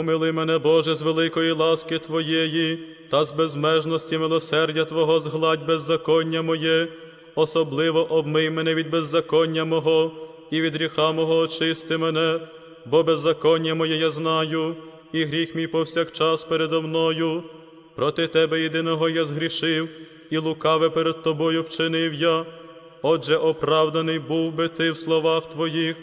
Помили мене, Боже, з великої ласки Твоєї, та з безмежності милосердя Твого згладь беззаконня моє, особливо обмий мене від беззаконня мого, і від гріха мого очисти мене, бо беззаконня моє я знаю, і гріх мій повсякчас передо мною. Проти Тебе єдиного я згрішив, і лукаве перед Тобою вчинив я. Отже, оправданий був би ти в словах Твоїх,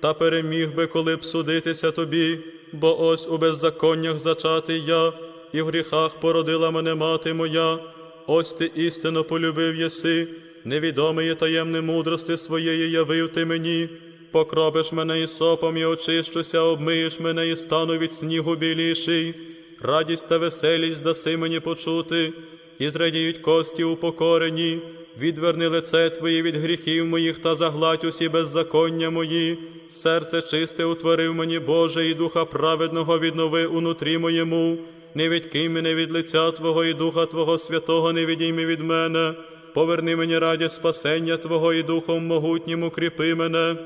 та переміг би, коли б судитися тобі, бо ось у беззаконнях зачатий я, і в гріхах породила мене мати моя. Ось ти істинно полюбив єси, невідоме є таємне мудрости своєї явив ти мені. Покропиш мене ісопом і очищуся, обмиєш мене і стану від снігу біліший. Радість та веселість даси мені почути, і зрадіють кості упокорені, відверни лице Твоє від гріхів моїх та загладь усі беззаконня мої. Серце чисте утворив мені, Боже, і духа праведного віднови унутрі моєму. Не відкинь мене від лиця Твого і Духа Твого Святого, не відійми від мене. Поверни мені радість спасення Твого і Духом могутнім укріпи мене.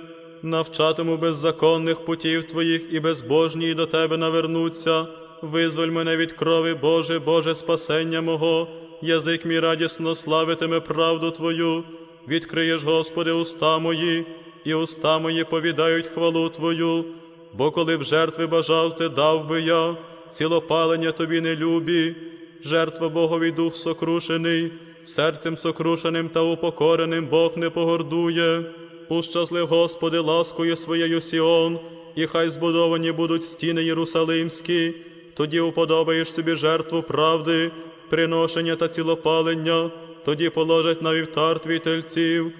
Навчатиму беззаконних путів Твоїх і безбожні до Тебе навернуться. Визволь мене від крови, Боже, Боже, спасення мого, язик мій радісно славитиме правду Твою. Відкриєш, Господи, уста мої, і уста мої повідають хвалу Твою. Бо коли б жертви бажав, ти дав би я, цілопалення тобі не любі, жертва Богові дух сокрушений, серцем сокрушеним та упокореним Бог не погордує. Ущаслив, Господи, ласкою своєю Сіон, і хай збудовані будуть стіни Єрусалимські, тоді уподобаєш собі жертву правди, приношення та цілопалення, тоді положать на вівтар твій тельців,